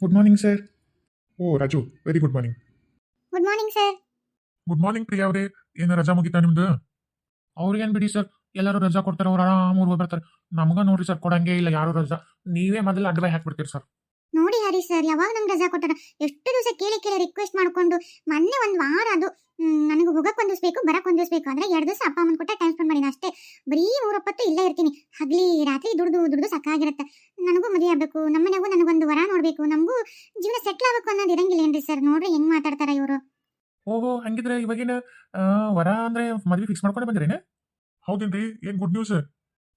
Good morning sir ಓ Raju very good morning good morning sir good morning Priya ಅವರೇ. ಏನು ರಜಾ ಮುಗಿತಾ ನಿಮ್ದು? ಅವ್ರಿಗೇನು ಬಿಡಿ ಸರ್ ಎಲ್ಲರೂ ರಜಾ ಕೊಡ್ತಾರೆ ಅವ್ರು ಆರಾಮ್ ಊರಿಗೆ ಬರ್ತಾರೆ ನಮ್ಗೆ ನೋಡ್ರಿ ಸರ್ ಕೊಡಂಗೆ ಇಲ್ಲ ಯಾರು ರಜಾ. ನೀವೇ ಮೊದಲು ಅಡ್ವೈ ಹಾಕ್ಬಿಡ್ತೀರಿ ಸರ್ ನೋಡಿ ಹರಿ ಸರ್ ಯಾವಾಗ ನಂಗೆ ರಜಾ ಕೊಟ್ಟಾರ? ಎಷ್ಟು ದಿವಸ ಕೇಳಿ ಕೇಳಿ ರಿಕ್ವೆಸ್ಟ್ ಮಾಡ್ಕೊಂಡು ಮೊನ್ನೆ ಒಂದು ವಾರ ಅದು ನನಗೆ ಹೋಗಕ್ಕೆ ಒಂದು ದಿವಸ ಬೇಕು ಬರಕ್ಕೆ ಒಂದು ದಿವಸ ಬೇಕು ಅಂದ್ರೆ ಎರಡು ದಿವಸ ಅಪ್ಪ ಅಮ್ಮನ ಕೊಟ್ಟ ಟೈಮ್ ಸ್ಪೆಂಡ್ ಮಾಡಿನ ಅಷ್ಟೇ. ಬರೀ ಊರಪ್ಪತ್ತು ಇಲ್ಲೇ ಇರ್ತೀನಿ. ಹಗ್ಲಿ ರಾತ್ರಿ ದುಡ್ದು ದುಡ್ದು ಸಾಕಾಗಿರುತ್ತೆ. ನನಗೂ ಮದುವೆ ಆಗಬೇಕು ನಮ್ಮನೆಗೂ ನನಗೊಂದು ವರ ನೋಡಬೇಕು ನಮಗೂ ಜೀವನ ಸೆಟ್ಲ್ ಆಗಬೇಕು ಅನ್ನೋದು ಇರಂಗಿಲ್ಲ ಏನ್ರಿ ಸರ್? ನೋಡ್ರಿ ಹೆಂಗ್ ಮಾತಾಡ್ತಾರ ಇವರು. ಓಹೋ ಹಂಗಿದ್ರೆ ಇವಾಗಿನ ವರ ಅಂದ್ರೆ ಮದ್ವೆ ಫಿಕ್ಸ್ ಮಾಡ್ಕೊಂಡು ಬಂದ್ರೇನೆ? ಹೌದೇನ್ರಿ ಏನ್ ಗುಡ್ ನ್ಯೂಸ್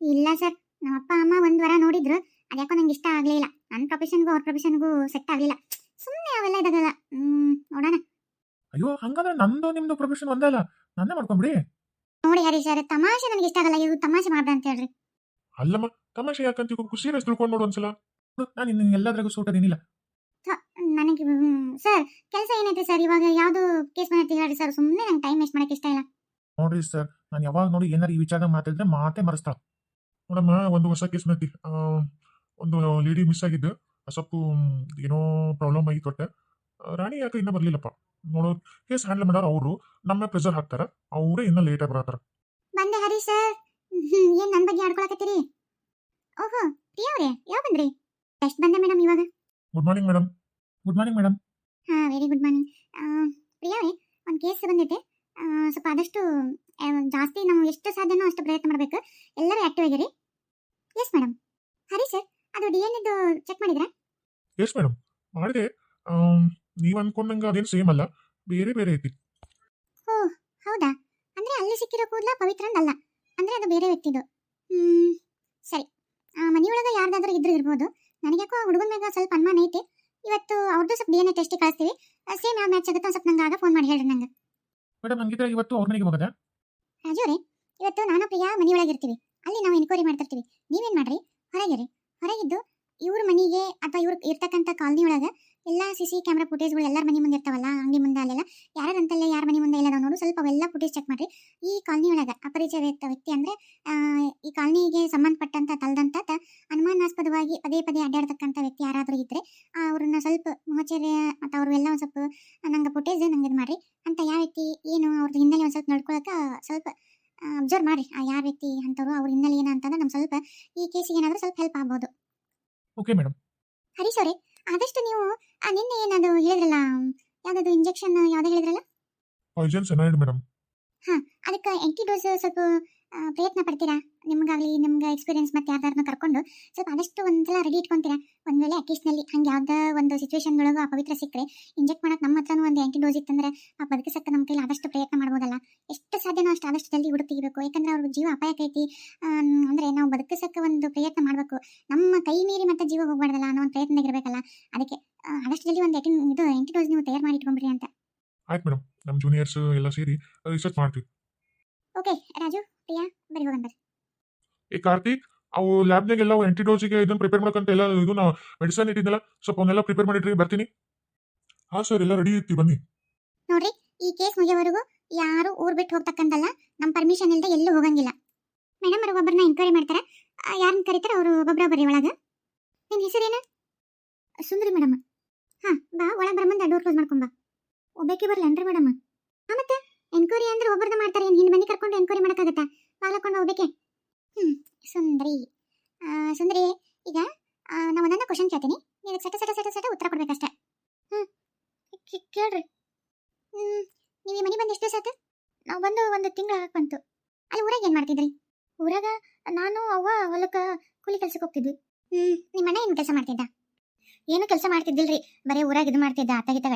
ಇಲ್ಲ ಸರ್ ನಮ್ಮ ಅಪ್ಪ ಅಮ್ಮ ಒಂದ್ ವರ ನೋಡಿದ್ರು. ಅದ್ಯಾಕೋ ನಂಗೆ ಇಷ್ಟ ಆಗಲಿಲ್ಲ ನನ್ನ ಪ್ರೊಫೆಷನ್ಗೂ ಅವ್ರ ಪ್ರೊಫೆಷನ್ಗೂ ಸೆಟ್ ಆಗಲಿಲ್ಲ. ಸುಮ್ಮನೆ ಅವೆಲ್ಲ ಇದಾಗಲ್ಲ. ಹ್ಮ್ ನೋಡೋಣ. ಅಯ್ಯೋ ಹಂಗಂದ್ರೆ ನಂದು ನಿಮ್ದು ಪ್ರೊಫೆಷನ್ ಒಂದೇ ಅಲ್ಲ? ನನ್ನೇ ಮಾಡ್ಕೊಂಬಿಡಿ. ನೋಡಿ ಹರೀಶ್ ಸರ್ ತಮಾಷೆ ನನಗೆ ಇಷ್ಟ ಆಗಲ್ಲ. ಇವ್ರು ತಮಾಷೆ ಮಾಡ್ದ ಅಂತ ಹೇಳ್ರಿ. ಅಲ್ಲಮ್ಮ ತಮಾಷೆ ಯಾಕಂತ ಸೀರಿಯಸ್ ತಿಳ್ಕೊಂಡು ನೋಡು ಒಂದ್ಸಲ. ನಾನು ನಿನ್ನ ಎಲ್ಲದ್ರಾಗೂ ಸೂಟ್ ಅದೇನಿಲ್ಲ. ನನಗೆ ಸರ್ ಕೆಲಸ ಏನೈತೆ ಸರ್? ಇವಾಗ ಯಾವುದು ಕೇಸ್ ಬಂದೈತಿ ಹೇಳ್ರಿ ಸರ್? ಸುಮ್ಮನೆ ನಂಗೆ ಟೈಮ್ ವೇಸ್ಟ್ ಮಾಡಕ್ಕೆ ಇಷ್ಟ ಇಲ್ಲ. ನೋಡ್ರಿ ಸರ್ ನಾನು ಯಾವಾಗ ನೋಡಿ ಏನಾರು ಈ ವಿಚಾರದಾಗ ಮಾತಾಡಿದ್ರೆ ಮಾತೇ ಮರೆಸ್ತಾಳ. ನೋಡಮ್ಮ ಒಂದು ಹೊಸ ಕೇಸ್ ನೈತಿ ಒಂದು ಲೇಡಿ ಮಿಸ್ ಆಗಿದ್ದು. ಸ್ವಲ್ಪ ಏನೋ ಪ್ರಾಬ್ಲಮ್ ಆಗಿ ಕೊಟ್ಟೆ ರಾಣಿ ಯಾಕೆ ಇನ್ನೂ ಬರಲಿಲ್ಲಪ್ಪ? ನೋಡೋ ಕೇಸ್ ಹ್ಯಾಂಡಲ್ ಮಾಡೋರು ಅವರು. ನಮ್ಮ ಪ್ರೆಷರ್ ಹಾಕ್ತಾರೆ. ಅವರೇ ಇನ್ನೂ ಲೇಟಾಗಿ ಬರತ್ತಾರ. ಬಂದೆ ಹರಿ ಸರ್ ಏನ್ ನನ್ನ ಬಗ್ಗೆ ಆಡ್ಕೊಳಕತ್ತೀರಿ? ಓಹೋ ಪ್ರಿಯಾ ಅವ್ರೆ ಯಾವ ಬಂದ್ರಿ? ಎಷ್ಟು ಬಂದೆ ಮೇಡಮ್ ಇವಾಗ? Good morning madam good morning madam ಹಾ ವೆರಿ ಗುಡ್ ಮಾರ್ನಿಂಗ್ ಪ್ರಿಯಾ ಅವ್ರೆ ಒಂದು ಕೇಸ್ ಬಂದಿದೆ ಸ್ವಲ್ಪ ಆದಷ್ಟು ಜಾಸ್ತಿ ನಾವು ಎಷ್ಟು ಸಾಧ್ಯನೋ ಅಷ್ಟು ಪ್ರಯತ್ನ ಮಾಡಬೇಕು. ಎಲ್ಲರೂ ಆಕ್ಟಿವ್ ಆಗಿರಿ. ಎಸ್ ಮೇಡಮ್ ಹರಿ ಸರ್ ಅದು ಡಿ ಎನ್ ಚೆಕ್ ಮಾಡಿದ್ರಾ? ಎಸ್ ಮೇಡಮ್ ಮಾಡಿದೆ. ನೀವು ಅನ್ಕೊಂಡಂಗ ಅದೇನು ಸೇಮ್ ಅಲ್ಲ. ಬೇರೆ ಬೇರೆ ಐತಿ. ಓ ಹೌದಾ? ಅಂದ್ರೆ ಅಲ್ಲಿ ಸಿಕ್ಕಿರೋ ಕೂದಲ ಪವಿತ್ರಂದ್ ಅಲ್ಲ. ಅಂದ್ರೆ ಅದು ಬೇರೆ ವ್ಯಕ್ತಿದು. ಹ್ಮ್ ಸರಿ. ಆ ಮನೆಯೊಳಗೆ ಯಾರ್ದಾದ್ರೂ ಇದ್ರೂ ಇರ್ಬೋದು. ನನಗ್ಯಾಕೋ ಆ ಹುಡುಗನ ಮ್ಯಾಗ ಸ್ವಲ್ಪ ಅನುಮಾನ ಐತಿ. ಇವತ್ತು ಅವ್ರದ್ದು ಸ್ವಲ್ಪ ಡಿ ಎನ್ ಎ ಟೆಸ್ಟ್ ಕಳಿಸ್ತೀವಿ. ಸೇಮ್ ಯಾವ ಮ್ಯಾಚ್ ಆಗುತ್ತೋ ಸ್ವಲ್ಪ ನಂಗೆ ಆಗ ಫೋನ್ ಮಾಡಿ ಹೇಳ್ರಿ ನಂಗೆ. ಮೇಡಮ್ ಹಂಗಿದ್ರೆ ಇವತ್ತು ಅವ್ರ ಮನೆಗೆ ಹೋಗದ? ರಾಜು ಇವತ್ತು ನಾನು ಪ್ರಿಯಾ ಮನೆಯೊಳಗೆ ಇರ್ತೀವಿ ಅಲ್ಲಿ ನಾವು ಎನ್ಕ್ವೈರಿ ಮಾಡ್ತಿರ್ತೀವಿ. ನೀವೇನ್ ಮಾಡ್ರಿ ಹೊರಗಿರಿ ಹೊರಗಿದ್ದು ಇವ್ರ ಮನೆಗೆ ಅಥವಾ ಇವ್ರು ಇರ್ತಕ್ಕಂಥ ಕಾಲನಿ ಒಳಗೆ ಎಲ್ಲ ಸಿ ಕ್ಯಾಮ್ರಾ ಫುಟೇಜ್ಗಳು ಎಲ್ಲರ ಮನೆ ಮುಂದೆ ಇರ್ತಾವಲ್ಲ ಅಂಗಡಿ ಮುಂದೆ ಅಲ್ಲೆಲ್ಲ ಅಂತಲ್ಲ ಯಾರ ಮನೆ ಮುಂದೆ ಇಲ್ಲ ನೋಡು ಸ್ವಲ್ಪ ಅವೆಲ್ಲ ಫುಟೇಜ್ ಚೆಕ್ ಮಾಡ್ರಿ. ಈ ಕಾಲನಿ ಒಳಗೆ ಅಪರಿಚಯ ವ್ಯಕ್ತಿ ವ್ಯಕ್ತಿ ಅಂದ್ರೆ ಈ ಕಾಲನಿಗೆ ಸಂಬಂಧಪಟ್ಟಂತ ತಲ್ದಂತ ಅನುಮಾನಾಸ್ಪದವಾಗಿ ಪದೇ ಪದೇ ಅಡ್ಡಾಡ್ತಕ್ಕಂಥ ವ್ಯಕ್ತಿ ಯಾರಾದರೂ ಇದ್ರೆ ಅವ್ರನ್ನ ಸ್ವಲ್ಪ ಮುಹಚರ್ಯ ಮತ್ತು ಅವರು ಎಲ್ಲ ಒಂದು ಸ್ವಲ್ಪ ನಂಗೆ ಫುಟೇಜ್ ನಂಗೆ ಇದು ಮಾಡ್ರಿ. ಅಂತ ಯಾವ ವ್ಯಕ್ತಿ ಏನು ಅವ್ರದ್ದು ಹಿನ್ನೆಲೆ ಒಂದು ಸ್ವಲ್ಪ ನೋಡ್ಕೊಳಕ್ಕೆ ಸ್ವಲ್ಪ ಅಬ್ಸರ್ವ್ ಮಾಡಿ ಆ ಯಾವ ವ್ಯಕ್ತಿ ಅಂತವ್ರು ಅವ್ರ ಹಿನ್ನೆಲೆ ಏನು ಅಂತಂದ್ರೆ ನಮ್ಗೆ ಸ್ವಲ್ಪ ಈ ಕೇಸಿಗೆ ಏನಾದರೂ ಸ್ವಲ್ಪ ಹೆಲ್ಪ್ ಆಗ್ಬೋದು. ಓಕೆ ಮೇಡಮ್ ಹರೀಶ್ ಅವರೇ ಆದಷ್ಟು ನೀವು ಆ ನಿನ್ನೆ ಏನದು ಹೇಳಿದ್ರಲ್ಲ ಯಾವ್ದದು ಇಂಜೆಕ್ಷನ್ ಯಾವ್ದು ಹೇಳಿದ್ರಲ್ಲ? ಪಾಯ್ಸನ್ ಸೆನೈಡ್ ಮೇಡಮ್ ಅದಕ್ಕೆ ಎಂಟಿ ಡೋಸ್ ಸ್ವಲ್ಪ ಪ್ರಯತ್ನ ಪಡ್ತೀರಾ? ನಿಮ್ಗಾಗ್ಲಿ ನಿಮ್ಗೆ ಎಕ್ಸ್ಪೀರಿಯನ್ಸ್ ಮತ್ತೆ ಯಾರ್ದಾರನ್ನ ಕರ್ಕೊಂಡು ಸ್ವಲ್ಪ ಆದಷ್ಟು ಒಂದ್ಸಲ ರೆಡಿ ಇಟ್ಕೊಂತೀರಾ? ಒಂದ್ ವೇಳೆ ಅಟ್ಲೀಸ್ಟ್ನಲ್ಲಿ ಹಂಗೆ ಯಾವ್ದೋ ಒಂದು ಸಿಚುವೇಶನ್ ಒಳಗೆ ಆ ಪವಿತ್ರ ಸಿಕ್ಕರೆ ಇಂಜೆಕ್ಟ್ ಮಾಡಕ್ ನಮ್ಮ ಹತ್ರನೂ ಒಂದು ಆ್ಯಂಟಿ ಡೋಸ್ ಇತ್ತಂದ್ರೆ ಆ ಬದುಕಿಸಕ್ಕೆ ನಮ್ಮ ಕೈಲಿ ಆದಷ್ಟು ಪ್ರಯತ್ನ ಮಾಡ್ಬೋದಲ್ಲ? ಎಷ್ಟು ಸಾಧ್ಯನೋ ಅಷ್ಟು ಆದಷ್ಟು ಜಲ್ದಿ ಹುಡುಕ್ ತೆಗಿಬೇಕು ಯಾಕಂದ್ರೆ ಅವ್ರ ಜೀವ ಅಪಾಯಕೈತಿ ಐತಿ. ಅಂದ್ರೆ ನಾವು ಬದುಕಿಸಕ್ಕೆ ಒಂದು ಪ್ರಯತ್ನ ಮಾಡಬೇಕು. ನಮ್ಮ ಕೈ ಮೀರಿ ಮತ್ತೆ ಜೀವ ಹೋಗ್ಬಾರ್ದಲ್ಲ ಅನ್ನೋ ಒಂದು ಪ್ರಯತ್ನ ಇರಬೇಕಲ್ಲ? ಅದಕ್ಕೆ ಆದಷ್ಟು ಜಲ್ದಿ ಒಂದು ಎಟಿನ್ ಇದು ಎಂಟಿ ಡೋಸ್ ನೀವು ತಯಾರು ಮಾಡಿ ಇಟ್ಕೊಂಡ್ಬಿಡಿ ಅಂತ. ಆಯ್ತು ಮೇಡಮ್ ನಮ್ಮ ಜೂನಿಯರ್ಸ್ ಎಲ್ಲ ಸೇರಿ ರಿಸರ್ಚ್ ಮಾಡ್ತೀವಿ. ಓಕೆ ರಾಜು. ಪ್ರಿಯಾ ಬರಿ ಹೋಗಣ ಬರ್ರಿ. ಏ ಕಾರ್ತಿಕ್ ಅವು ಲ್ಯಾಬ್ನಾಗೆಲ್ಲ ಆಂಟಿಡೋಸಿಗೆ ಇದನ್ನ ಪ್ರಿಪೇರ್ ಮಾಡ್ಕಂತ ಎಲ್ಲ ಇದು ನಾವು ಮೆಡಿಸನ್ ಇಟ್ಟಿದ್ದಲ್ಲ ಸ್ವಲ್ಪ ಅವನ್ನೆಲ್ಲ ಪ್ರಿಪೇರ್ ಮಾಡಿಟ್ರಿ ಬರ್ತೀನಿ. ಹಾಂ ಸರ್ ಎಲ್ಲ ರೆಡಿ ಇರ್ತೀವಿ ಬನ್ನಿ. ನೋಡ್ರಿ ಈ ಕೇಸ್ ಮುಗಿಯೋವರೆಗೂ ಯಾರು ಊರ್ ಬಿಟ್ಟು ಹೋಗ್ತಕ್ಕಂತಲ್ಲ ನಮ್ಮ ಪರ್ಮಿಷನ್ ಇಲ್ಲದೆ ಎಲ್ಲೂ ಹೋಗಂಗಿಲ್ಲ. ಮೇಡಮ್ ಅವರು ಒಬ್ಬರನ್ನ ಎಂಕ್ವೈರಿ ಮಾಡ್ತಾರೆ ಯಾರನ್ನ ಕರೀತಾರೆ ಅವರು ಒಬ್ಬೊಬ್ಬರ ಬರ್ರಿ ಒಳಗೆ. ನಿನ್ನ ಹೆಸರೇನು ಸುಂದರಿ ಮೇಡಮ್ ಹಾಂ ಬಾ ಒಳಗೆ ಬರಮ್ಮ ಡೋರ್ ಕ್ಲೋಸ್ ಮಾಡ್ಕೊಂಬ ಒಬ್ಬಕ್ಕೆ ಬರಲೇನ್ರಿ ಮೇಡಮ್ ಹಾಂ ಮತ್ತೆ? ಎನ್ಕ್ವೈರಿ ಅಂದ್ರೆ ಒಬ್ಬರದ ಮಾಡ್ತಾರೆ. ಏನು ಹಿಂದೆ ಮಂದಿ ಕರ್ಕೊಂಡು ಎನ್ಕ್ವೈರಿ ಮಾಡೋಕ್ಕಾಗತ್ತಾ? ಪಾಲಕೊಂಡು ಹೋಗ್ಬೇಕೆ? ಹ್ಞೂ ಸುಂದರಿ. ಸುಂದರಿ. ಈಗ ನಾವು ಒಂದೊಂದು ಕ್ವಶನ್ ಕೇಳ್ತೀನಿ. ನೀವು ಸಟ ಸಟ ಸಟ ಸಟ ಉತ್ತರ ಕೊಡ್ಬೇಕಷ್ಟೆ. ಹ್ಞೂ ಕೇಳ್ರಿ. ಹ್ಞೂ ನೀವು ಈ ಮನೆ ಬಂದು ಎಷ್ಟು ದಿವಸ ಆಯ್ತು? ನಾವು ಬಂದು ಒಂದು ತಿಂಗಳು ಬಂತು. ಅಲ್ಲಿ ಊರಾಗ ಏನು ಮಾಡ್ತಿದ್ರಿ? ಊರಾಗ ನಾನು ಅವ್ವ ಹೊಲಕ್ಕೆ ಕೂಲಿ ಕೆಲ್ಸಕ್ಕೆ ಹೋಗ್ತಿದ್ವಿ. ಹ್ಞೂ ನಿಮ್ಮ ಅಣ್ಣ ಏನು ಕೆಲಸ ಮಾಡ್ತಿದ್ದ? ಏನು ಕೆಲಸ ಮಾಡ್ತಿದ್ದಿಲ್ರಿ? ಬರೀ ಊರಾಗ ಇದು ಮಾಡ್ತಿದ್ದ ಅತ್ತ ಗಿತ್ತ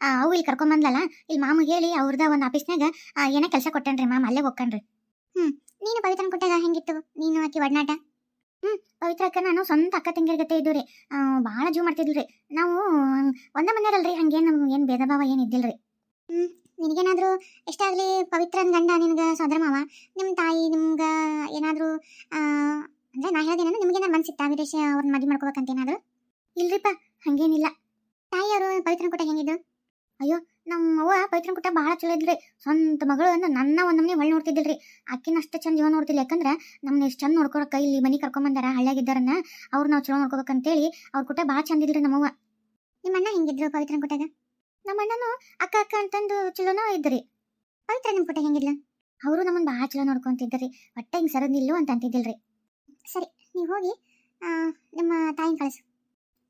ಆ, ಅವು ಇಲ್ಲಿ ಕರ್ಕೊಂಬಂದ್ಲಲ್ಲ ಇಲ್ಲಿ ಮಾಮ ಹೇಳಿ ಅವ್ರದ ಒಂದು ಆಫೀಸ್ನಾಗ ಏನೋ ಕೆಲಸ ಕೊಟ್ಟನ್ರಿ ಮಾಮ ಅಲ್ಲೇ ಹೋಗ್ಕಣ್ರಿ. ಹ್ಮ್ ನೀನು ಪವಿತ್ರನ ಕೊಟ್ಟಾಗ ಹೆಂಗಿತ್ತು? ನೀನು ಆಕಿ ಒಡನಾಟ? ಹ್ಮ್ ಪವಿತ್ರ ಅಕ್ಕ ನಾನು ಸ್ವಂತ ಅಕ್ಕ ತಂಗಿರ ಗತೆ ಇದ್ದು ಭಾಳ ಜೀವ ಮಾಡ್ತಿದ್ಲ್ರಿ ನಾವು ಒಂದ ಮನೆಯರಲ್ರಿ ಹಂಗೇನು ಏನು ಭೇದ ಭಾವ ಏನು ಇದ್ದಿಲ್ರಿ. ಹ್ಮ್ ನಿನಗೇನಾದರೂ ಎಷ್ಟಾಗಲಿ ಪವಿತ್ರನ ಗಂಡ ನಿನ್ಗ ಸೋದರ ಮಾವ? ನಿಮ್ಮ ತಾಯಿ ನಿಮ್ಗೆ ಏನಾದರೂ ಅಂದರೆ ನಾ ನಿಮ್ಗೆ ಏನಾದ್ರು ಮನ್ಸಿತ್ತ ವಿದೇಶ ಅವ್ರನ್ನ ಮದುವೆ ಮಾಡ್ಕೋಬೇಕಂತ ಏನಾದ್ರು? ಇಲ್ರಿಪ್ಪ, ಹಂಗೇನಿಲ್ಲ. ತಾಯಿಯವರು ಪವಿತ್ರನ ಕೊಟ್ಟ ಹೆಂಗಿದ್ದು ಅಯ್ಯೋ ನಮ್ಮ ಅವ್ವ ಪವಿತ್ರನ ಕೊಟ್ಟ ಭಾಳ ಚಲೋ ಇದ್ರಿ ಸ್ವಂತ ಮಗಳು ಅಂದ್ರೆ ನನ್ನ ಒಂದೊಮ್ಮೆ ಒಳ್ಳೆ ನೋಡ್ತಿದ್ದಿಲ್ರಿ ಅಕ್ಕಿನ ಅಷ್ಟು ಚಂದ ಇವ ನೋಡ್ತಿಲ್ಲ ಯಾಕಂದ್ರೆ ನಮ್ಮನ್ನ ಎಷ್ಟು ಚಂದ ನೋಡ್ಕೊಳಕ್ಕೆ ಇಲ್ಲಿ ಮನಿ ಕರ್ಕೊಂಬಂದಾರ ಹಳ್ಳಿಯಾಗಿದ್ದಾರನ್ನ ಅವ್ರು ನಾವು ಚಲೋ ನೋಡ್ಕೋಬೇಕಂತೇಳಿ ಅವ್ರ ಕೊಟ್ಟ ಭಾಳ ಚಂದ ಇದ್ರಿ ನಮ್ಮವ್ವ. ನಿಮ್ಮ ಅಣ್ಣ ಹೆಂಗಿದ್ರು ಪವಿತ್ರನ್ ಕೊಟ್ಟಾಗ ನಮ್ಮ ಅಣ್ಣನು ಅಕ್ಕ ಅಕ್ಕ ಅಂತಂದು ಚಲೋನೋ ಇದ್ರಿ ಪವಿತ್ರ ನಿಮ್ಮ ಕೂಟ ಹೆಂಗಿಲ್ಲ ಅವರು ನಮ್ಮನ್ನ ಭಾಳ ಚಲೋ ನೋಡ್ಕೊಂತಿದ್ರಿ ಒಟ್ಟ ಹಿಂಗೆ ಸರದಿಲ್ಲು ಅಂತ ಅಂತಿದ್ದಿಲ್ರಿ ಸರಿ, ನೀವು ಹೋಗಿ ನಮ್ಮ ತಾಯಿನ ಕಳಿಸು.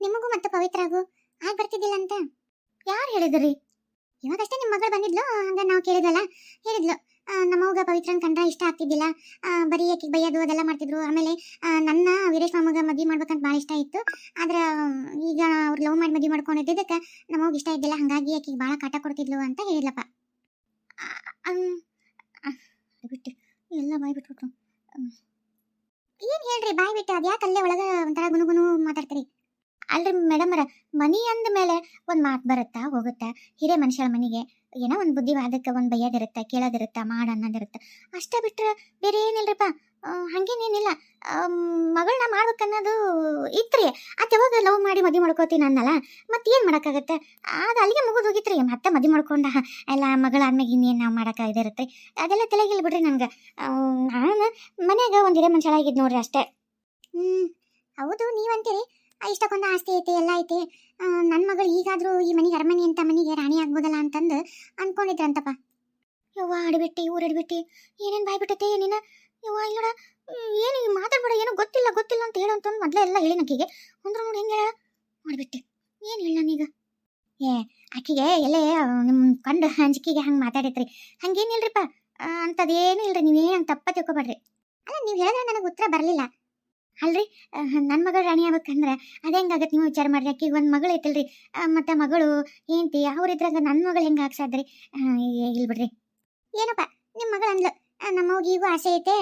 ನಿಮಗೂ ಮತ್ತೆ ಪವಿತ್ರಗೂ ಆಗ ಬರ್ತಿದ್ದಿಲ್ಲ ಅಂತ? ಯಾರು ಹೇಳಿದ್ರಿ? ಇವಾಗಷ್ಟೇ ನಿಮ್ಮ ಮಗಳು ಬಂದಿದ್ಲು? ಹಂಗ ನಾವು ಕೇಳಿದ್ವಲ್ಲ? ಹೇಳಿದ್ಲು ನಮ್ಮವ್ಗ ಪವಿತ್ರನ್ ಕಂಡ್ರ ಇಷ್ಟ ಆಗ್ತಿದ್ದಿಲ್ಲ. ಬರೀ ಆಕಿಗೆ ಬೈಯೋದು ಅದೆಲ್ಲ ಮಾಡ್ತಿದ್ರು. ಆಮೇಲೆ ನನ್ನ ವೀರೇಶ್ ಮಾಮಗ ಮದ್ವೆ ಮಾಡ್ಬೇಕಂತ ಭಾಳ ಇಷ್ಟ ಇತ್ತು. ಆದ್ರೆ, ಈಗ ಅವ್ರು ಲವ್ ಮಾಡಿ ಮದ್ವೆ ಮಾಡ್ಕೊಂಡಿದ್ದಕ್ಕೆ ನಮ್ಮವ್ಗ ಇಷ್ಟ ಇದ್ದಿಲ್ಲ. ಹಂಗಾಗಿ ಆಕಿಗೆ ಭಾಳ ಕಾಟ ಕೊಡ್ತಿದ್ಲು ಅಂತ ಹೇಳಿದ್ಲಪ್ಪ. ಬಿಟ್ಟು ಎಲ್ಲ ಬಾಯ್ ಬಿಟ್ಬಿಟ್ರು. ಏನು ಹೇಳ್ರಿ? ಬಾಯ್ ಬಿಟ್ಟು ಅದ್ಯಾಕೆ ಅಲ್ಲೇ ಒಳಗೆ ಒಂಥರ ಗುನುಗುನು ಮಾತಾಡ್ತೀರಿ? ಅಲ್ರಿ ಮೇಡಮರ ಮನಿ ಅಂದ ಮೇಲೆ ಒಂದು ಮಾತು ಬರುತ್ತಾ, ಹೋಗುತ್ತಾ? ಹಿರೇ ಮನುಷ್ಯರ ಮನೆಗೆ ಏನೋ ಒಂದು ಬುದ್ಧಿವಾದಕ್ಕೆ ಒಂದು ಬೈಯೋದಿರುತ್ತೆ, ಕೇಳೋದಿರುತ್ತೆ, ಮಾಡು ಅನ್ನೋದಿರುತ್ತೆ? ಅಷ್ಟೇ ಬಿಟ್ಟರೆ ಬೇರೆ ಏನಿಲ್ರಪ್ಪ? ಹಂಗೇನೇನಿಲ್ಲ ಮಗಳನ್ನ ಮಾಡ್ಬೇಕನ್ನೋದು ಇತ್ರಿ. ಅದು ಯಾವಾಗ ಲವ್ ಮಾಡಿ ಮದುವೆ ಮಾಡ್ಕೋತೀನಿ ಅನ್ನಲ್ಲ? ಮತ್ತೆ ಏನು ಮಾಡೋಕ್ಕಾಗತ್ತೆ? ಅದು ಅಲ್ಲಿಗೆ ಮುಗಿದು ಹೋಗಿತ್ರಿ. ಮತ್ತೆ ಮದುವೆ ಮಾಡ್ಕೊಂಡ, ಎಲ್ಲ ಮಗಳಾದ್ಮೇಲೆ ಇನ್ನೇನು ನಾವು ಮಾಡೋಕೆ ಇದಿರತ್ತೆ? ಅದೆಲ್ಲ ತಲೆಗಿಲ್ಲ ಬಿಡ್ರಿ ನನಗೆ. ನಾನು ಮನೆಯಾಗ ಒಂದು ಹಿರೇ ಮನುಷ್ಯಳಾಗಿದ್ದು ನೋಡ್ರಿ ಅಷ್ಟೇ. ಹ್ಞೂ ಹೌದು, ನೀವಂತೀರಿ. ಇಷ್ಟಕ್ಕೊಂದು ಆಸ್ತಿ ಐತಿ, ಎಲ್ಲ ಐತಿ. ನನ್ನ ಮಗಳು ಈಗಾದರೂ ಈ ಮನೆಗೆ ಅರಮನೆ ಅಂತ ಮನೆಗೆ ರಾಣಿ ಆಗ್ಬೋದಲ್ಲ ಅಂತಂದು ಅನ್ಕೊಂಡಿದ್ರಂತಪ್ಪ. ಯವ್ವ, ಆಡಿಬಿಟ್ಟು ಊರು ಆಡಿಬಿಟ್ಟು ಏನೇನು ಬಾಯ್ಬಿಟ್ಟತೆ ಏನೇನು? ನೀನು ಯವ್ವ ಇಲ್ಲಡ ಏನು ಮಾತಾಡ್ಬೇಡ, ಏನೋ ಗೊತ್ತಿಲ್ಲ ಗೊತ್ತಿಲ್ಲ ಅಂತ ಹೇಳು ಅಂತಂದು ಮೊದಲೇ ಎಲ್ಲ ಹೇಳಿ ನಕ್ಕಿಗೆ. ಅಂದ್ರೆ ನೋಡಿ ಹೆಂಗೆ ಮಾಡಿಬಿಟ್ಟೆ. ಏನು ಹೇಳ ನಾನೀಗ? ಏ ಆಕಿಗೆ ಎಲ್ಲೇ ನಿಮ್ಮ ಕಂಡು ಅಂಜಿಕೆಗೆ ಹಂಗೆ ಮಾತಾಡೈತ್ರಿ ಹಂಗೇನಿಲ್ರಿಪ್ಪ ಅಂಥದ್ದೇನು ಇಲ್ರಿ ನೀವೇನು ತಪ್ಪ ತಿಳ್ಕೊಬೇಡ್ರಿ. ಅಲ್ಲ, ನೀವು ಹೇಳಿದ್ರೆ ನನಗೆ ಉತ್ತರ ಬರಲಿಲ್ಲ. ಅಲ್ರಿ? ನನ್ನ ಮಗಳು ರಾಣಿ ಆಗ್ಬೇಕಂದ್ರೆ ಅದು ಹೆಂಗಾಗತ್ತೆ ನೀವು ವಿಚಾರ ಮಾಡ್ರಿ? ಆಕಿಗೆ ಒಂದು ಮಗಳು ಐತಲ್ರಿ. ಮತ್ತೆ ಮಗಳು ఏంటి ಅವ್ರಿದ್ರಾಗ ನನ್ನ ಮಗಳು ಹೆಂಗೆ ಹಾಕ್ಸಾದ್ರಿ ಇಲ್ಲಿ ಬಿಡ್ರಿ. ಏನಪ್ಪ? ನಿಮ್ಮ ಮಗಳು ಅಂದ್ಲು. ನಮ್ಮ ನಮ್ಮವ್ಗೆ ಈಗೂ ಆಸೆ ಐತೆ.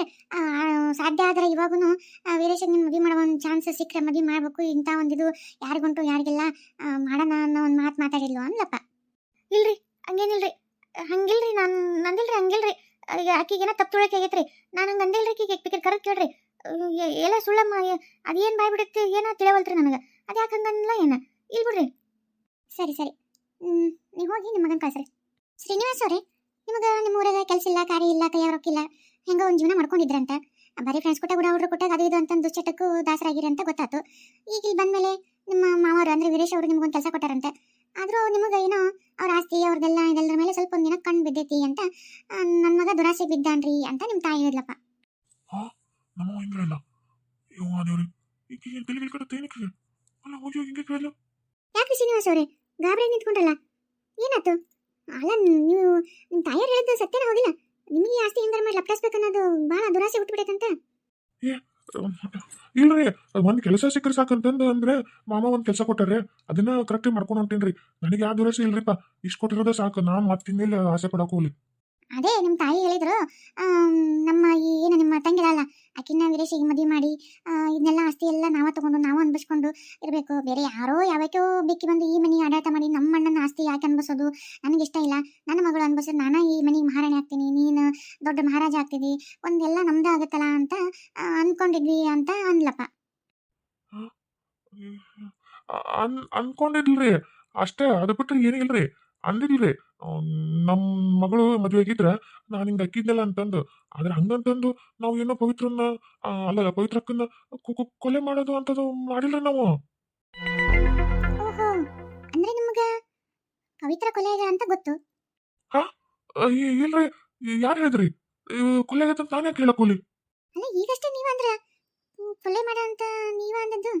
ಸಾಧ್ಯ ಆದ್ರೆ ಇವಾಗೂ ವೀರೇಶ ನಿಮ್ಮ ಮದುವೆ ಮಾಡೋ ಒಂದು ಚಾನ್ಸ್ ಸಿಕ್ಕರೆ ಮದುವೆ ಮಾಡಬೇಕು. ಇಂಥ ಒಂದಿದು ಯಾರಿಗುಂಟು ಯಾರಿಗೆಲ್ಲ. ಮಾಡೋಣ ಅನ್ನೋ ಒಂದು ಮಾತು ಮಾತಾಡಿಲ್ವ ಅಂದ್ಲಪ್ಪ. ಇಲ್ರಿ, ಹಂಗೇನಿಲ್ರಿ. ಹಂಗಿಲ್ರಿ ನಾನು, ನಂದಿಲ್ರಿ ಹಂಗಿಲ್ರಿ. ಈಗ ಏನೋ ತಪ್ಪು ತುಳಕ್ಕೆ ಆಗೈತ್ರಿ. ನಾನು ಹಂಗೆ ಅಂದಿಲ್ರಿ ಆಕಿಗೆ ಬೇಕಾದ್ರೆ ಕರೆಕ್ಟ್ ಕೇಳ್ರಿ. ಎಲ್ಲ ಸುಳ್ಳಮ್ಮ ಅದೇನು ಬಾಯ್ ಬಿಡುತ್ತೆ ಏನೋ ತಿಳಿವಲ್ತ್ರಿ ನನಗೆ. ಅದು ಯಾಕೆ ಏನ? ಇಲ್ಲಿ ಬಿಡ್ರಿ. ಸರಿ ಸರಿ. ನೀವು ಹೋಗಿ ನಿಮ್ಮ ಮಗನ ಕಳ್ಸ್ರಿ. ಶ್ರೀನಿವಾಸ್ ಅವರೇ, ನಿಮಗೆ ನಿಮ್ಮ ಊರಾಗ ಕೆಲಸ ಇಲ್ಲ, ಕಾರ್ಯ ಇಲ್ಲ ಕೈಯಾಗ ರೊಕ್ಕಿಲ್ಲ ಹೆಂಗೋ ಒಂದು ಜೀವನ ಮಾಡ್ಕೊಂಡಿದ್ರಂತ. ಬರೀ ಫ್ರೆಂಡ್ಸ್ ಕೊಟ್ಟಾಗ ಹುಡುಗ ಹುಡುಗರು ಕೊಟ್ಟಾಗ ಅದು ಇದು ಅಂತ ದುಶ್ಚಟಕ್ಕೂ ದಾಸರಾಗಿರಿ ಅಂತ ಗೊತ್ತಾತು. ಈಗ ಇಲ್ಲಿ ಬಂದಮೇಲೆ ನಿಮ್ಮ ಮಾವರು ಅಂದ್ರೆ ವೀರೇಶ್ ಅವರು ನಿಮ್ಗೊಂದು ಕೆಲಸ ಕೊಟ್ಟಾರಂತೆ. ಆದರೂ ನಿಮಗೆ ಏನೋ ಅವ್ರ ಆಸ್ತಿ, ಅವ್ರದೆಲ್ಲ, ಇದೆಲ್ಲರ ಮೇಲೆ ಸ್ವಲ್ಪ ದಿನ ಕಣ್ಣು ಬಿದ್ದೈತಿ ಅಂತ ನನ್ನ ಮಗ ದುರಾಸೆ ಬಿದ್ದಾನ್ರಿ ಅಂತ ನಿಮ್ಮ ತಾಯಿ ಹೇಳಿದ್ಲಪ್ಪ. ನಮ್ಮ ಹಿಂಗಿರಲ್ಲ ಯವ್ವ ದೇವ್ರಿ ಈಗ ಏನು ತಲೆಗೆ ಕಡುತ್ತೆ ಏನಕ್ಕೆ ಅಲ್ಲ ಹೋಗಿ ಹೋಗಿ ಹಿಂಗೆ ಕೇಳಲ್ಲ. ಯಾಕೆ ಶ್ರೀನಿವಾಸ್ ಅವರೇ? ಗಾಬರಿ ಏನಾಯ್ತು? ಅಲ್ಲ ನೀವು ನಿಮ್ಮ ತಾಯಿಯವ್ರು ಹೇಳಿದ್ದು ಸತ್ಯನ ಹೋಗಿಲ್ಲ? ನಿಮಗೆ ಆಸ್ತಿ ಹೆಂಗಾರ ಮಾಡಿ ಲಪ್ಟಾಸ್ಬೇಕನ್ನೋದು ಭಾಳ ದುರಾಸೆ ಇಲ್ರಿ ಅದು ಒಂದು ಕೆಲಸ ಸಿಕ್ಕರೆ ಸಾಕಂತಂದು ಅಂದ್ರೆ ಮಾಮ ಒಂದು ಕೆಲಸ ಕೊಟ್ಟಾರೆ. ಅದನ್ನ ಕರೆಕ್ಟ್ ಮಾಡ್ಕೊಂಡು ಹೊಂಟೇನ್ರಿ ನನಗೆ ಯಾವ ದುರಾಸೆ ಇಲ್ರಿಪ್ಪ. ಇಷ್ಟು ಕೊಟ್ಟಿರೋದೇ ಸಾಕು. ನಾನು ಮತ್ತಿಂದ ಆಸೆ ಪಡಕೋಲಿ ಹೋಗ್ಲಿ. ಅದೇ ನಿಮ್ಮ ತಾಯಿ ಹೇಳಿದ್ರು ನಮ್ಮ ಈ ಏನು ನಿಮ್ಮ ತಂಗಿರಲ್ಲ ಆಕಿನ ವೀರೇಶಿಗೆ ಮದುವೆ ಮಾಡಿ ಇದನ್ನೆಲ್ಲ ಆಸ್ತಿ ಎಲ್ಲ ನಾವೇ ತಗೊಂಡು, ನಾವು ಅನ್ಬಿಸ್ಕೊಂಡು ಇರಬೇಕು. ಬೇರೆ ಯಾರೋ ಯಾವ್ಯಾಕೋ ಬೇಕಿ ಬಂದು ಈ ಮನೆ ಆಡಾಟ ಮಾಡಿ ನಮ್ಮ ಅಣ್ಣನ ಆಸ್ತಿ ಯಾಕೆ ಅನ್ಬಸೋದು ನನಗೆ ಇಷ್ಟ ಇಲ್ಲ. ನನ್ನ ಮಗಳು ಅನ್ಬಸೋದು ನಾನು ಈ ಮನೆಗೆ ಮಹಾರಾಣಿ ಆಗ್ತೀನಿ, ನೀನು ದೊಡ್ಡ ಮಹಾರಾಜ ಆಗ್ತಿದ್ದಿ ಒಂದೆಲ್ಲ ನಮ್ದೇ ಆಗುತ್ತಲ್ಲ ಅಂತ ಅನ್ಕೊಂಡಿದ್ವಿ ಅಂತ ಅನ್ಲಪ್ಪ. ಅನ್ ಅಷ್ಟೇ, ಅದು ಬಿಟ್ರೆ ಏನೂ ಇಲ್ರಿ ರೀ ನಮ್ಮ ಮಗಳು ಮದುವೆ ಆಗಿದ್ರ ನಾನು ಹಿಂಗೆ ಅಕ್ಕಿದ್ನಲ್ಲ ಅಂತಂದು. ಆದ್ರೆ ಹಂಗಂತಂದು ನಾವು ಏನೋ ಪವಿತ್ರನ್ನ ಆ, ಅಲ್ಲ ಪವಿತ್ರಕ್ಕನ್ನ ಕೊ- ಕೊಲೆ ಮಾಡೋದು ಅಂತದು ಮಾಡಿಲ್ರಿ ನಾವು. ಓಹೋ ಅಂದ್ರೆ ನಿಮಗೆ ಪವಿತ್ರ ಕೊಲೆ ಆಗ್ಯಾಳ ಅಂತ ಗೊತ್ತು? ಆ, ಇ- ಇಲ್ರಿ ಯಾರು ಹೇಳಿದ್ರಿ? ಇವ್ ಕೊಲೆ ಆಗೈತೆ ಅಂತ ನಾನೇ ಕೇಳಕ್ ಹೋಗ್ಲಿ? ಅಲ್ಲ ಈಗಷ್ಟೇ ನೀವಂದ್ರ ಹ್ಮ್, ಕೊಲೆ ಮಾಡ ಅಂತ ನೀವ ಅಂದದ್ದು?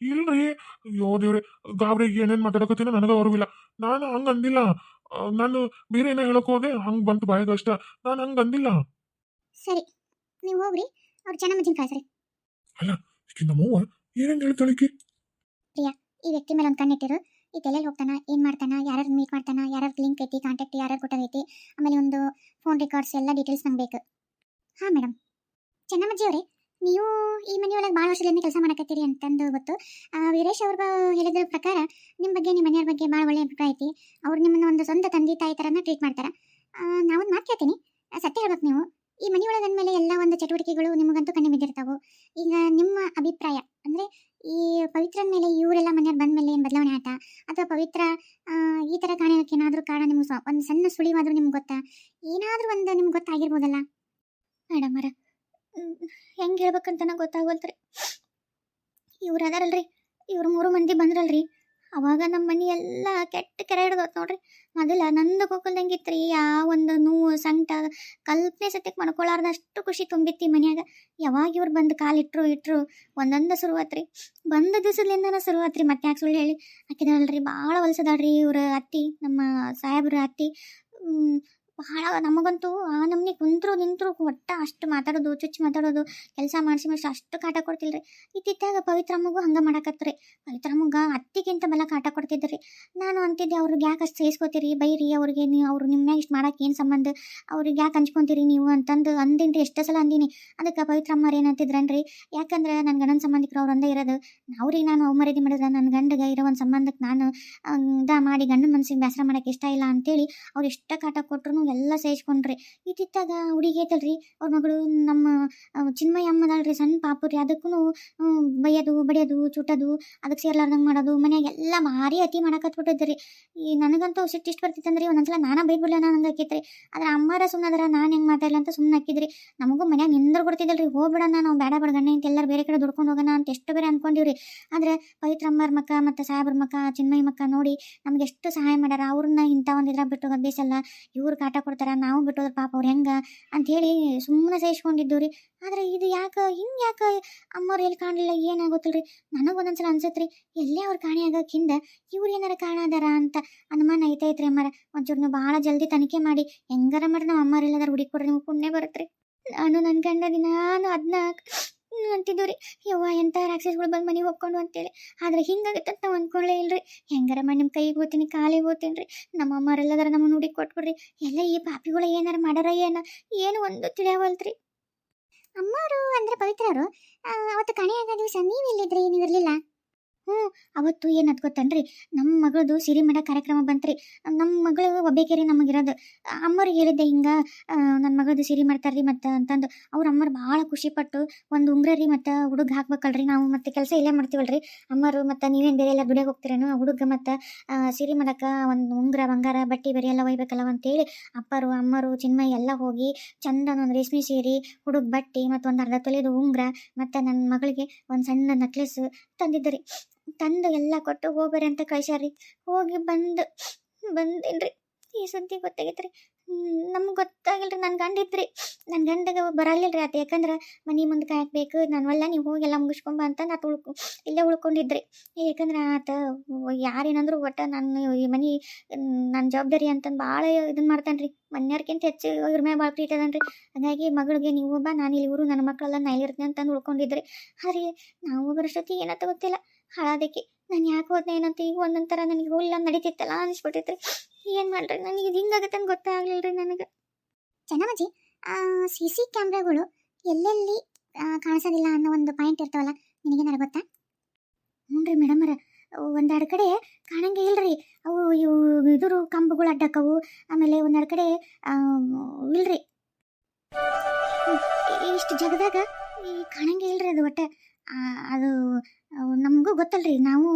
ಇಲ್ರಿ. ಅಯ್ಯೋ ದೇವ್ರೆ ಗಾಬ್ರಿ ಏನೇನ್ ಮಾತಾಡಕತ್ತೀನೋ ನನಗೆ ಅರಿವಿಲ್ಲ. ನಾನು ಹಂಗ ಅಂದಿಲ್ಲ. ನಾನು ಬೇರೆ ಏನೋ ಹೇಳಕ್ ಹೋದೆ ಹಂಗೆ ಬಂತು ಬಾಯಿಗೆ ಅಷ್ಟ. ನಾನು ಹಂಗ ಅಂದಿಲ್ಲ. ಸರಿ ನೀವು ಹೋಗ್ರಿ ಅವ್ರು ಅಲ್ಲ ಕಳ್ಸ್ರಿ ಈಕಿ ನಮ್ಮವ್ವ ಏನೇನ್ ಹೇಳ್ತಾಳಿಕಿ ಈ ವ್ಯಕ್ತಿ ಮೇಲೆ ಒಂದು ಕಣ್ಣಿಟ್ಟಿರು ಈ ತಲೆಯಲ್ಲಿ ಹೋಗ್ತಾನ ಏನು ಮಾಡ್ತಾನ ಯಾರು ಮೀಟ್ ಮಾಡ್ತಾನ ಯಾರು ಲಿಂಕ್ ಐತಿ ಕಾಂಟ್ಯಾಕ್ಟ್ ಯಾರು ಕೊಟ್ಟಾಗೈತಿ ಆಮೇಲೆ ಒಂದು ಫೋನ್ ರೆಕಾರ್ಡ್ಸ್ ಎಲ್ಲ ಡೀಟೇಲ್ಸ್ ನಂಗೆ ಬೇಕು. ಹಾಂ ಮೇಡಮ್ ಚೆನ್ನಮ್ಮಜ್ಜಿ ಅವರೇ ನೀವು ಈ ಮನೆಯೊಳಗೆ ಭಾಳ ವರ್ಷದಿಂದ ಕೆಲಸ ಮಾಡಕತ್ತೀರಿ ಅಂತಂದು ಗೊತ್ತು. ವೀರೇಶ್ ಅವ್ರ ಹೇಳಿದ್ರ ಪ್ರಕಾರ ನಿಮ್ಮ ಬಗ್ಗೆ ನಿಮ್ಮ ಮನೆಯವ್ರ ಬಗ್ಗೆ ಭಾಳ ಒಳ್ಳೆಯ ಅಭಿಪ್ರಾಯ ಐತಿ. ಅವ್ರು ನಿಮ್ಮನ್ನ ಒಂದು ಸ್ವಂತ ತಂದೆ ತಾಯಿ ಥರನ ಟ್ರೀಟ್ ಮಾಡ್ತಾರೆ. ನಾವೊಂದು ಮಾತು ಕೇಳ್ತೀನಿ. ಸತ್ಯ ಹೇಳ್ಬೇಕು ನೀವು. ಈ ಮನೆಯೊಳಗೆ ಅಂದಮೇಲೆ ಎಲ್ಲ ಒಂದು ಚಟುವಟಿಕೆಗಳು ನಿಮಗಂತೂ ಕಣ್ಣು ಬಿದ್ದಿರ್ತಾವು. ಈಗ ನಿಮ್ಮ ಅಭಿಪ್ರಾಯ, ಅಂದರೆ ಈ ಪವಿತ್ರನ ಮೇಲೆ ಇವರೆಲ್ಲ ಮನೆಯವ್ರು ಬಂದ ಮೇಲೆ ಏನು ಬದಲಾವಣೆ ಆಯ್ತಾ? ಅಥವಾ ಪವಿತ್ರ ಈ ಥರ ಕಾಣೋಕೆ ಏನಾದರೂ ಕಾರಣ ನಿಮ್ಗೆ ಒಂದು ಸಣ್ಣ ಸುಳಿವಾದರೂ ನಿಮ್ಗೆ ಗೊತ್ತಾ? ಏನಾದರೂ ಒಂದು ನಿಮ್ಗೆ ಗೊತ್ತಾಗಿರ್ಬೋದಲ್ಲ? ಮೇಡಮ್ ಅವರ. ಹೆಂಗೆ ಹೇಳ್ಬೇಕಂತ ನಂಗೆ ಗೊತ್ತಾಗೋಲ್ತ್ರಿ ಇವ್ರು ಅದಾರಲ್ರಿ ಇವ್ರು ಮೂರು ಮಂದಿ ಬಂದ್ರಲ್ರಿ. ಅವಾಗ ನಮ್ಮ ಮನೆ ಎಲ್ಲ ಕೆಟ್ಟ ಕೆರೆ ಹಿಡ್ದೋತ್ ನೋಡ್ರಿ. ಮೊದಲ ನಂದು ಗೋಕುಲ್ದಂಗಿತ್ರಿ ಯಾವ ಒಂದು ನೋವು ಸಂಕಟ ಕಲ್ಪನೆ ಸತ್ಯಕ್ಕೆ ಮಾಡ್ಕೊಳ್ಳಾರ್ದಷ್ಟು ಖುಷಿ ತುಂಬಿತ್ತು ಈ ಮನ್ಯಾಗ. ಯಾವಾಗ ಇವ್ರು ಬಂದು ಕಾಲಿಟ್ರು ಇಟ್ರು ಒಂದೊಂದು ಶುರುವಾತ್ರಿ ಬಂದ ದಿವಸದಿಂದನ ಶುರುವಾತ್ರಿ ಮತ್ತೆ ಯಾಕೆ ಸುಳ್ಳು ಹೇಳಿ. ಆಕಿದಲ್ರಿ ಭಾಳ ಹೊಲ್ಸದಾಳ್ರಿ ಇವ್ರ ಅತ್ತಿ, ನಮ್ಮ ಸಾಹೇಬ್ರ ಅತ್ತಿ. ಭಾಳ ನಮಗಂತೂ, ಆ ನಮ್ನಿ ಕುಂತ್ರು ನಿಂತ್ರು ಒಟ್ಟ ಅಷ್ಟು ಮಾತಾಡೋದು, ಚುಚ್ಚು ಮಾತಾಡೋದು, ಕೆಲಸ ಮಾಡಿಸಿ ಮಾಡಿಸಿ ಅಷ್ಟು ಕಾಟ ಕೊಡ್ತಿಲ್ರಿ. ಇತ್ತಿತ್ತಾಗ ಪವಿತ್ರಮ್ಮಗೂ ಹಂಗೆ ಮಾಡಾಕತ್ರಿ ಪವಿತ್ರಮ್ಮಗ ಅತ್ತಿಗಿಂತ ಬಲ ಕಾಟ ಕೊಡ್ತಿದ್ರಿ. ನಾನು ಅಂತಿದ್ದೆ, ಅವ್ರಿಗೆ ಯಾಕೆ ಅಷ್ಟು ಸೇರಿಸ್ಕೋತೀರಿ? ಬೈರಿ, ಅವ್ರಿಗೆ ನೀವು ಅವ್ರು ನಿಮ್ಮ ಇಷ್ಟು ಮಾಡಕ್ಕೆ ಏನು ಸಂಬಂಧ? ಅವ್ರಿಗೆ ಯಾಕೆ ಹಂಚ್ಕೊತೀರಿ ನೀವು ಅಂತಂದು ಅಂದಿನ್ರಿ, ಎಷ್ಟೋ ಸಲ ಅಂದಿನಿ. ಅದಕ್ಕೆ ಪವಿತ್ರಮ್ಮರು ಏನಂತಿದ್ರನ್ರಿ ಯಾಕಂದ್ರೆ ನನ್ನ ಗಂಡನ ಸಂಬಂಧಿಕರು ಅವ್ರು ಅಂದೇ ಇರೋದು. ಅವ್ರಿಗೆ ನಾನು ಅವಮರ್ಯಾದೆ ಮಾಡಿದ್ರೆ ನನ್ನ ಗಂಡಗೆ ಇರೋ ಒಂದು ಸಂಬಂಧಕ್ಕೆ ನಾನು ಮಾಡಿ ಗಂಡನ ಮನಸ್ಸಿಗೆ ಬೇಸರ ಮಾಡೋಕ್ಕೆ ಇಷ್ಟ ಇಲ್ಲ ಅಂತೇಳಿ ಅವ್ರು ಇಷ್ಟ ಕಾಟ ಕೊಟ್ರು ಎಲ್ಲ ಸಹಿಸ್ಕೊಂಡ್ರಿ ಇತ್ತಿತ್ತಾಗ ಹುಡುಗಿ ಐತಲ್ರಿ ಅವ್ರ ಮಗಳು ನಮ್ಮ ಚಿನ್ಮಯ ಅಮ್ಮದಲ್ರಿ ಸಣ್ಣ ಪಾಪುರಿ ಅದಕ್ಕೂ ಬೈಯೋದು, ಬಡಿಯೋದು ಚುಟ್ಟೋದು ಅದಕ್ಕೆ ಸೇರ್ಲಾರ್ದಂಗೆ ಮಾಡೋದು, ಮನ್ಯಾಗ ಎಲ್ಲ ಭಾರಿ ಅತಿ ಮಾಡಕತ್ಬಿಟ್ಟಿದ್ರಿ ಈ ನನಗಂತೂ ಸಿಟ್ಟು ಇಷ್ಟು ಬರ್ತಿತ್ತಂದ್ರಿ ಒಂದೊಂದ್ಸಲ ನಾನಾ ಬೈದ್ಬಿಡ್ಲ ನಂಗೆ ಹಾಕಿತ್ರಿ ಆದ್ರೆ ಅಮ್ಮಾರ ಸುಮ್ಮನದ್ರ ನಾನು ಹೆಂಗೆ ಮಾತಾಡಲ್ಲ ಅಂತ ಸುಮ್ಮನೆ ಹಾಕಿದ್ರಿ. ನಮಗೂ ಮನ್ಯಾಗ ನಿಂದ್ರ ಕೊಡ್ತಿದ್ದಲ್ರಿ ಹೋಗ್ಬಿಡೋಣ ನಾವು ಬೇಡ ಬೇಡ ಗಂಡ ಅಂತ ಎಲ್ಲರೂ ಬೇರೆ ಕಡೆ ದುಡ್ಕೊಂಡು ಹೋಗೋಣ ಅಂತ ಎಷ್ಟು ಬೇರೆ ಅನ್ಕೊಂಡಿವ್ರಿ. ಆದ್ರೆ ಪವಿತ್ರಮ್ಮರ ಮಕ್ಕ ಮತ್ತು ಸಾಹೇಬ್ರ ಮಕ್ಕ, ಚಿನ್ಮಯ ಮಕ್ಕ ನೋಡಿ ನಮ್ಗೆ ಎಷ್ಟು ಸಹಾಯ ಮಾಡ್ಯಾರ. ಅವ್ರನ್ನ ಇಂಥ ಒಂದು ಇದ್ರಾಗ ಬಿಟ್ಟು ಹೋಗೋದು ಬೇಸಲ್ಲ ಇವ್ರು ಕಾಟ ಕೊಡ್ತಾರ? ನಾವು ಬಿಟ್ಟೋದ್ರ ಪಾಪ ಅವ್ರು ಹೆಂಗ? ಅಂಥೇಳಿ ಸುಮ್ಮನೆ ಸಹಿಸ್ಕೊಂಡಿದ್ದು ರೀ. ಆದ್ರೆ ಇದು ಯಾಕೆ, ಹಿಂಗೆ ಯಾಕೆ ಅಮ್ಮವ್ರು ಎಲ್ಲಿ ಕಾಣಲಿಲ್ಲ? ಏನಾಗುತ್ತಲ್ರಿ ನನಗೆ ಒಂದೊಂದ್ಸಲ ಅನ್ಸತ್ರಿ, ಎಲ್ಲೇ ಅವ್ರು ಕಾಣಿ ಆಗೋಕ್ಕಿಂತ ಇವ್ರು ಏನಾರ ಕಾಣದಾರ ಅಂತ ಅನುಮಾನ ಐತೈತ್ರಿ ಅಮ್ಮರ. ಒಂಚೂರು ಭಾಳ ಜಲ್ದಿ ತನಿಖೆ ಮಾಡಿ. ಹೆಂಗಾರ ಮಾಡಿ ನಮ್ಮ ಅಮ್ಮರ್ ಎಲ್ಲದಾರ ಹುಡುಕಿ ಕೊಡ್ರಿ ನಿಮ್ಗೆ ಪುಣ್ಯ ಬರುತ್ತೆ ನಾನು ನನ್ನ ಗಂಡ ದಿನಾನು ಅದನ್ನ ಅಂತಿದ್ದು ರೀ. ಯವ್ವ ಎಂಥ ರಾಕ್ಷಸಗಳು ಬಂದು ಮನೆಗೆ ಹೋಗ್ಕೊಂಡು ಅಂತೇಳಿ. ಆದ್ರೆ ಹಿಂಗಾಗುತ್ತೆ ಅಂತ ಅಂದ್ಕೊಳ್ಳೇ ಇಲ್ರಿ. ಹೆಂಗಾರ ಮಾಡಿ ನಿಮ್ಮ ಕೈಗೆ ಹೋಗ್ತೀನಿ, ಕಾಲಿಗೆ ಹೋಗ್ತೀನಿ ರೀ. ನಮ್ಮ ಅಮ್ಮರೆಲ್ಲದರ ನಮ್ಮ ನೋಡಿ ಕೊಟ್ಬಿಡ್ರಿ. ಎಲ್ಲ ಈ ಪಾಪಿಗಳು ಏನಾರ ಮಾಡ್ಯಾರ ಏನ? ಏನು ಒಂದು ತಿಳಿಯವಲ್ತ್ರಿ ಅಮ್ಮವರು ಅಂದ್ರೆ ಪವಿತ್ರರು. ಅವತ್ತು ಕಣೆಯಾಗ ದಿವಸ ನೀವು ಎಲ್ಲಿದ್ರಿ? ನೀವು ಇರಲಿಲ್ಲ? ಹ್ಞೂ, ಅವತ್ತು ಏನದು ಗೊತ್ತನ್ರಿ ನಮ್ಮ ಮಗಳದು ಸಿರಿ ಮಾಡೋ ಕಾರ್ಯಕ್ರಮ ಬಂತ್ರಿ. ನಮ್ಮ ಮಗಳು ಒಬ್ಬೇಕೇರಿ ನಮಗಿರೋದು. ಅಮ್ಮವ್ರಿಗೆ ಹೇಳಿದ್ದೆ ಹಿಂಗೆ ನನ್ನ ಮಗಳದು ಸಿರಿ ಮಾಡ್ತಾರ್ರಿ ಮತ್ತು ಅಂತಂದು. ಅವ್ರ ಅಮ್ಮರು ಭಾಳ ಖುಷಿಪಟ್ಟು ಒಂದು ಉಂಗ್ರ ರೀ ಮತ್ತು ಹುಡುಗ ಹಾಕ್ಬೇಕಲ್ರಿ. ನಾವು ಮತ್ತೆ ಕೆಲಸ ಇಲ್ಲೇ ಮಾಡ್ತೀವಲ್ರಿ. ಅಮ್ಮರು ಮತ್ತು ನೀವೇನು ಬೇರೆ ಎಲ್ಲ ದುಡಿಯಾಗ ಹೋಗ್ತಿರೇನು? ಆ ಹುಡುಗ ಮತ್ತು ಸಿರಿ ಮಾಡಕ್ಕೆ ಒಂದು ಉಂಗ್ರ, ಬಂಗಾರ, ಬಟ್ಟೆ, ಬೇರೆ ಎಲ್ಲ ಒಯ್ಬೇಕಲ್ಲ ಅಂತೇಳಿ ಅಪ್ಪರು, ಅಮ್ಮರು, ಚಿನ್ಮಯಿ ಎಲ್ಲ ಹೋಗಿ ಚಂದನ ಒಂದು ರೇಷ್ಮೆ ಸೀರೆ, ಹುಡುಗ ಬಟ್ಟೆ ಮತ್ತು ಒಂದು ಅರ್ಧ ತೊಲೆದು ಉಂಗ್ರ ಮತ್ತು ನನ್ನ ಮಗಳಿಗೆ ಒಂದು ಸಣ್ಣ ನೆಕ್ಲೆಸ್ ತಂದಿದ್ದರಿ. ತಂದು ಎಲ್ಲ ಕೊಟ್ಟು ಹೋಗ್ಬೇರಿ ಅಂತ ಕಳ್ಸ್ಯಾರಿ ಹೋಗಿ ಬಂದು ಬಂದೇನ್ರಿ? ಈ ಸುದ್ದಿ ಗೊತ್ತಾಗೈತ್ರಿ. ನಮ್ಗೆ ಗೊತ್ತಾಗಿಲ್ರಿ ನನ್ನ ಗಂಡ ಇದ್ರಿ. ನನ್ನ ಗಂಡಗೆ ಬರಲಿಲ್ರಿ ಆತ. ಯಾಕಂದ್ರೆ ಮನೆ ಮುಂದೆ ಕಾಯಕ್ಬೇಕು ನಾನು ಒಲ್ಲ ನೀವು ಹೋಗಿ ಎಲ್ಲ ಮುಗಿಸ್ಕೊಂಬ ಅಂತ ನಾ ಉಳ್ಕೊ, ಇಲ್ಲೇ ಉಳ್ಕೊಂಡಿದ್ರಿ. ಯಾಕಂದ್ರೆ ಆತ ಯಾರೇನಂದ್ರು ಒಟ್ಟು ನಾನು ಈ ಮನೆ ನನ್ನ ಜವಾಬ್ದಾರಿ ಅಂತಂದು ಭಾಳ ಇದನ್ನ ಮಾಡ್ತಾನೆ ರೀ ಮನ್ಯಾರ್ಕಿಂತ ಹೆಚ್ಚು ಇವ್ರ ಮೇಲೆ ಭಾಳ ಪ್ರೀತಿ ಅದನ್ರಿ. ಹಾಗಾಗಿ ಮಗಳಿಗೆ ನೀವು ಬಾ, ನಾನು ಇಲ್ಲಿ ಊರು ನನ್ನ ಮಕ್ಕಳೆಲ್ಲ ನಾ ಇಲ್ಲಿರ್ತೀನಿ ಅಂತಂದು ಉಳ್ಕೊಂಡಿದ್ರಿ. ಹಾಗೆ ನಾವು ಬರೋಷ್ಟೊತ್ತಿಗೆ ಏನಂತ ಗೊತ್ತಿಲ್ಲ. ಹಾಳಾದಕ್ಕೆ ನಾನು ಯಾಕೆ ಹೋದ್ನೆ ಏನಂತ ಈಗ ಒಂದೊಂಥರ ನನಗೆ ಹುಲ್ಲ ನಡೀತಿತ್ತಲ್ಲ ಅನಿಸ್ಬಿಟ್ಟಿತ್ತು ಏನು ಮಾಡ್ರಿ? ನನಗೆ ಇದು ಹಿಂಗಾಗತ್ತೆ ಅಂತ ಗೊತ್ತಾಗ್ಲಿಲ್ಲ ರೀ ನನಗೆ ಚೆನ್ನಮ್ಮಜ್ಜಿ ಸಿ ಸಿ ಕ್ಯಾಮ್ರಾಗಳು ಎಲ್ಲೆಲ್ಲಿ ಕಾಣಿಸೋದಿಲ್ಲ ಅನ್ನೋ ಒಂದು ಪಾಯಿಂಟ್ ಇರ್ತಾವಲ್ಲ ನಿನಗೇನಾರ ಗೊತ್ತಾ? ಹ್ಞೂ ರೀ ಮೇಡಮರ ಒಂದೆರಡು ಕಡೆ ಕಾಣಂಗೆ ಇಲ್ರಿ. ಅವು ಇವು ಇದ್ರು ಕಂಬಗಳು ಅಡ್ಡಕ್ಕವು ಆಮೇಲೆ ಒಂದೆರಡು ಕಡೆ ಇಲ್ರಿ. ಇಷ್ಟು ಜಗದಾಗ ಈ ಕಾಣಂಗೆ ಇಲ್ರಿ ಅದು ಒಟ್ಟೆ. ಅದು, ಅವು ನಮಗೂ ಗೊತ್ತಲ್ರಿ. ನಾವು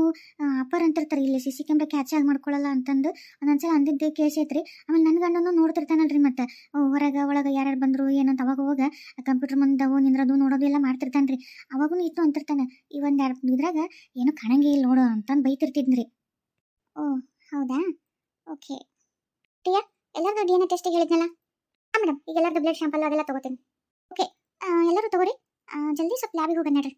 ಅಪ್ಪರ್ ಅಂತಿರ್ತಾರೆ, ಇಲ್ಲಿ ಸಿ ಸಿ ಕ್ಯಾಮ್ರಾ ಕ್ಯಾಚ್ ಆಗಿ ಮಾಡ್ಕೊಳ್ಳಲ್ಲ ಅಂತಂದು. ಒಂದೊಂದ್ಸಲ ಅಂದಿದ್ದು ಕೇಸ್ ಐತ್ರಿ. ಆಮೇಲೆ ನನ್ನ ಗಂಡನು ನೋಡ್ತಿರ್ತಾನಲ್ರಿ ಮತ್ತೆ. ಹೊರಗೆ, ಒಳಗೆ ಯಾರ್ಯಾರು ಬಂದರು ಏನಂತ ಅವಾಗ ಹೋಗ ಕಂಪ್ಯೂಟರ್ ಮುಂದೆ ಹೋಗಿ ನಿಂದ್ರದು, ನೋಡೋದು ಎಲ್ಲ ಮಾಡ್ತಿರ್ತಾನೆ ರೀ ಅವಾಗೂ ಇತ್ತು ಅಂತಿರ್ತಾನೆ. ಈ ಒಂದು ಎರಡು, ಇದ್ರಾಗ ಏನು ಕಾಣಂಗೆ ಇಲ್ಲ ನೋಡು ಅಂತಂದು ಬೈತಿರ್ತಿದ್ರಿ ಓ, ಹೌದಾ? ಓಕೆ. ಟಿಯ ಎಲ್ಲರದು ಡಿ ಎನ್ ಎ ಟೆಸ್ಟಿಗೆ ಹೇಳಿದ್ನಲ್ಲ? ಹಾಂ ಮೇಡಮ್ ಈಗ ಎಲ್ಲರದು ಬ್ಲಡ್ ಶಾಂಪಲ್ ಅದೆಲ್ಲ ತಗೋತೀನಿ. ಓಕೆ ಎಲ್ಲರೂ ತಗೋರಿ. ಜಲ್ದಿ ಸ್ವಲ್ಪ ಲ್ಯಾಬಿಗೆ ಹೋಗೋಣ ನಡ್ರಿ.